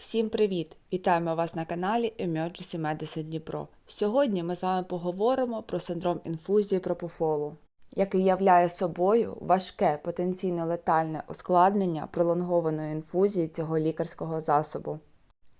Всім привіт! Вітаємо вас на каналі Emergency Medicine Дніпро. Сьогодні ми з вами поговоримо про синдром інфузії пропофолу, який являє собою важке потенційно летальне ускладнення пролонгованої інфузії цього лікарського засобу.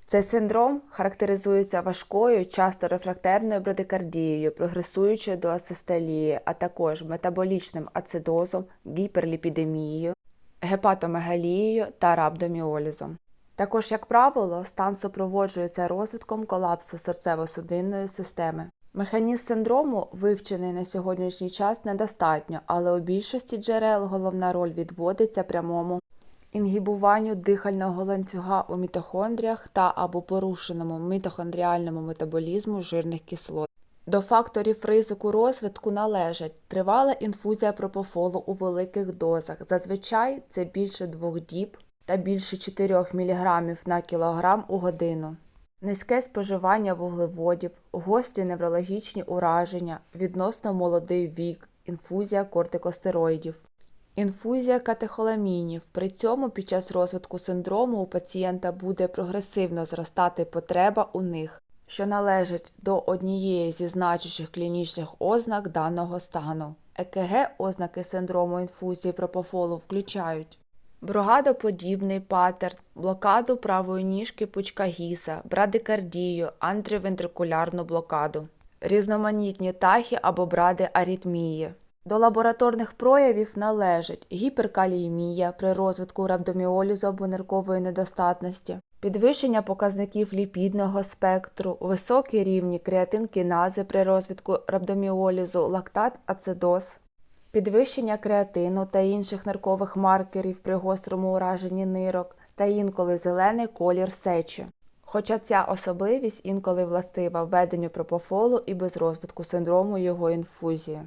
Цей синдром характеризується важкою, часто рефрактерною брадикардією, прогресуючою до асистолії, а також метаболічним ацидозом, гіперліпідемією, гепатомегалією та рhabdomіолізом. Також, як правило, стан супроводжується розвитком колапсу серцево-судинної системи. Механізм синдрому, вивчений на сьогоднішній час, недостатньо, але у більшості джерел головна роль відводиться прямому інгібуванню дихального ланцюга у мітохондріях та або порушеному мітохондріальному метаболізму жирних кислот. До факторів ризику розвитку належать тривала інфузія пропофолу у великих дозах. Зазвичай це більше двох діб та більше 4 мг на кілограм у годину. Низьке споживання вуглеводів, гострі неврологічні ураження, відносно молодий вік, інфузія кортикостероїдів. Інфузія катехоламінів. При цьому під час розвитку синдрому у пацієнта буде прогресивно зростати потреба у них, що належить до однієї зі значущих клінічних ознак даного стану. ЕКГ ознаки синдрому інфузії пропофолу включають Брогадоподібний паттерн, блокаду правої ніжки пучка гіса, брадикардію, антривентрикулярну блокаду, різноманітні тахі або бради арітмії. До лабораторних проявів належать гіперкаліємія при розвитку рhabdomіолізу або ниркової недостатності, підвищення показників ліпідного спектру, високі рівні креатинкінази при розвитку рhabdomіолізу, лактат, ацидоз, підвищення креатину та інших ниркових маркерів при гострому ураженні нирок та інколи зелений колір сечі. Хоча ця особливість інколи властива введенню пропофолу і без розвитку синдрому його інфузії.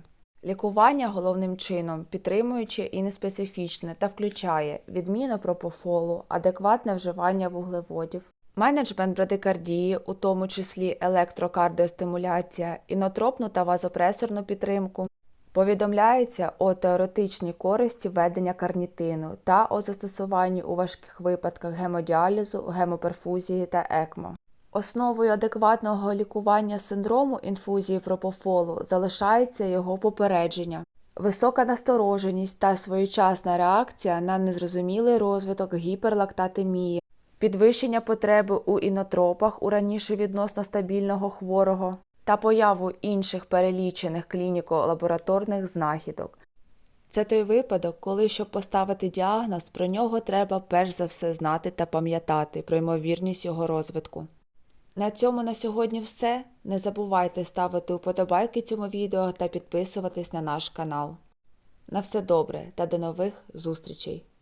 Лікування головним чином підтримуюче і неспецифічне та включає відміну пропофолу, адекватне вживання вуглеводів, менеджмент брадикардії, у тому числі електрокардіостимуляція, інотропну та вазопресорну підтримку, Повідомляється о теоретичній користі введення карнітину та о застосуванні у важких випадках гемодіалізу, гемоперфузії та ЕКМО. Основою адекватного лікування синдрому інфузії пропофолу залишається його попередження, висока настороженість та своєчасна реакція на незрозумілий розвиток гіперлактатемії, підвищення потреби у інотропах у раніше відносно стабільного хворого та появу інших перелічених клініко-лабораторних знахідок. Це той випадок, коли, щоб поставити діагноз, про нього треба перш за все знати та пам'ятати про ймовірність його розвитку. На цьому на сьогодні все. Не забувайте ставити вподобайки цьому відео та підписуватись на наш канал. На все добре та до нових зустрічей!